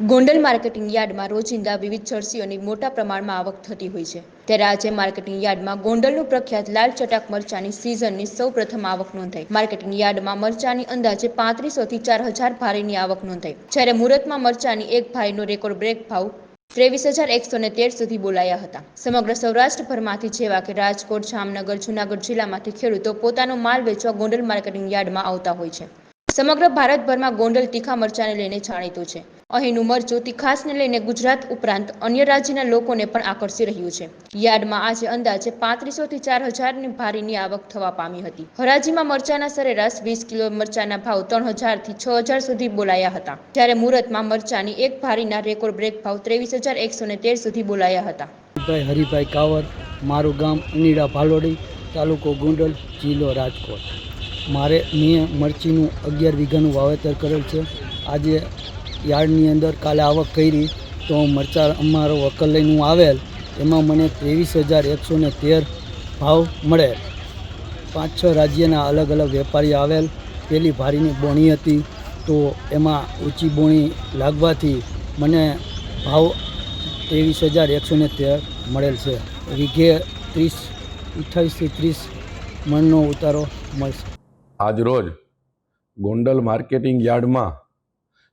Gondal marketing યાર્ડમાં રોજિંદા વિવિધ જર્સીઓની મોટા પ્રમાણમાં આવક થતી હોય છે. ત્યારે આજે માર્કેટિંગ યાર્ડમાં ગોંડલનું પ્રખ્યાત લાલ ચટાક મરચાની સિઝનની સૌ પ્રથમ આવક નોંધાઈ. માર્કેટિંગ યાર્ડમાં મરચાની અંદાજે પાંત્રીસોથી ચાર હજાર ભારીની આવક નોંધાઈ. જ્યારે મુહૂર્તમાં મરચાની એક ભારીનો રેકોર્ડ બ્રેક ભાવ ત્રેવીસ હજાર એકસો ને તેર સુધી બોલાયા હતા. સમગ્ર સૌરાષ્ટ્રભરમાંથી જેવા કે રાજકોટ, જામનગર, જૂનાગઢ જિલ્લામાંથી ખેડૂતો પોતાનો માલ વેચવા ગોંડલ માર્કેટિંગ યાર્ડમાં આવતા હોય છે. સમગ્ર ભારતભરમાં ગોંડલ તીખા મરચાને લઈને જાણીતું છે. અહીંનું મરચું તીખાસને લઈને ગુજરાત ઉપરાંત અન્ય રાજ્યના લોકોને પણ આકર્ષી રહ્યું છે. યાર્ડમાં આજે અંદાજે પાંત્રીસોથી ચાર હજારની ભારીની આવક થવા પામી હતી. હરાજીમાં મરચાના સરેરાશ વીસ કિલો મરચાના ભાવ ત્રણ હજારથી છ હજાર સુધી બોલાયા હતા. જ્યારે મુરતમાં મરચાની એક ભારીના રેકોર્ડ બ્રેક ભાવ ત્રેવીસ હજાર એકસો ને તેર સુધી બોલાયા હતા. ભાઈ હરિભાઈ કાવર, મારું ગામ અનીડા ભાલોડી, તાલુકો ગુંડલ, જિલ્લો રાજકોટ. મારે મેં મરચીનું અગિયાર વીઘાનું વાવેતર કરેલ છે. આજે યાર્ડની અંદર કાલે આવક કરી તો મરચાં અમારો વકલ લઈને હું આવેલ. એમાં મને ત્રેવીસ હજાર એકસો ને તેર ભાવ મળે. પાંચ છ રાજ્યના અલગ અલગ વેપારી આવેલ. પેલી ભારીની બોણી હતી તો એમાં ઊંચી બોણી લાગવાથી મને ભાવ ત્રેવીસ હજાર એકસો ને તેર મળેલ છે. વીઘે ત્રીસ, અઠ્ઠાવીસથી ત્રીસ મણનો ઉતારો મળશે. આજરોજ ગોંડલ માર્કેટિંગ યાર્ડમાં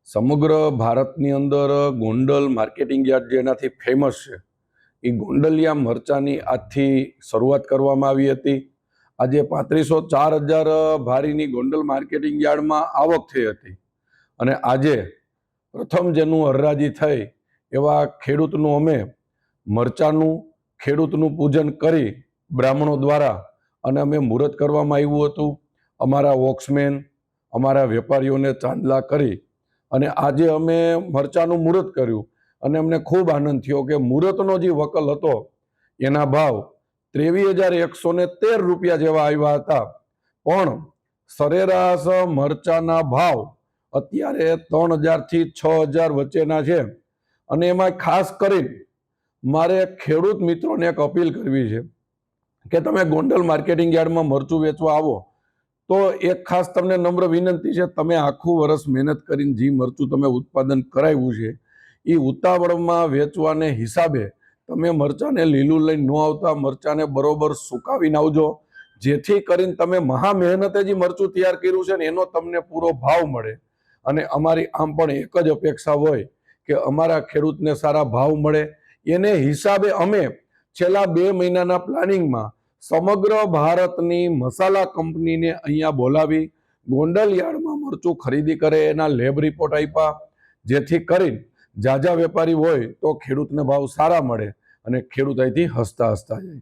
સમગ્ર ભારતની અંદર ગોંડલ માર્કેટિંગ યાર્ડ જેનાથી ફેમસ છે, એ ગોંડલિયા મરચાની આજથી શરૂઆત કરવામાં આવી હતી. આજે પાંત્રીસો ચાર હજાર ભારીની ગોંડલ માર્કેટિંગ યાર્ડમાં આવક થઈ હતી. અને આજે પ્રથમ જેનું હરરાજી થઈ, એવા ખેડૂતનું અમે મરચાનું ખેડૂતનું પૂજન કરી બ્રાહ્મણો દ્વારા અને અમે મુહૂર્ત કરવામાં આવ્યું હતું. અમારા વોક્સમેન, અમારા વેપારીઓને ચાંદલા કરી અને આજે અમે મરચાનું મુહૂર્ત કર્યું અને અમને ખૂબ આનંદ થયો કે મુહૂર્તનો જે વકલ હતો, એના ભાવ ત્રેવીસ હજાર એકસો ને તેર રૂપિયા જેવા આવ્યા હતા. પણ સરેરાશ મરચાના ભાવ અત્યારે ત્રણ હજારથી છ હજાર વચ્ચેના છે. અને એમાં ખાસ કરીને મારે ખેડૂત મિત્રોને એક અપીલ કરવી છે કે તમે ગોંડલ માર્કેટિંગ યાર્ડમાં મરચું વેચવા આવો. તો એક ખાસ તમને નમ્ર વિનંતી છે, તમે આખું વર્ષ મહેનત કરીને જે મરચું તમે ઉત્પાદન કરાવ્યું છે, એ ઉતાવળમાં વેચવાને હિસાબે તમે મરચાંને લીલું લઈને ન આવતા મરચાંને બરોબર સુકાવીને આવજો. જેથી કરીને તમે મહા મહેનતે જે મરચું તૈયાર કર્યું છે ને, એનો તમને પૂરો ભાવ મળે. અને અમારી આમ પણ એક જ અપેક્ષા હોય કે અમારા ખેડૂતને સારા ભાવ મળે. એને હિસાબે અમે છેલ્લા બે મહિનાના પ્લાનિંગમાં સમગ્ર ભારતની મસાલા કંપનીને અહીંયા બોલાવી ગોંડલ યાર્ડમાં મરચું ખરીદી કરે એના લેબ રિપોર્ટ આપ્યા. જેથી કરીને જાજા વેપારી હોય તો ખેડૂતને ભાવ સારા મળે અને ખેડૂત અહીંથી હસતા હસતા જાય.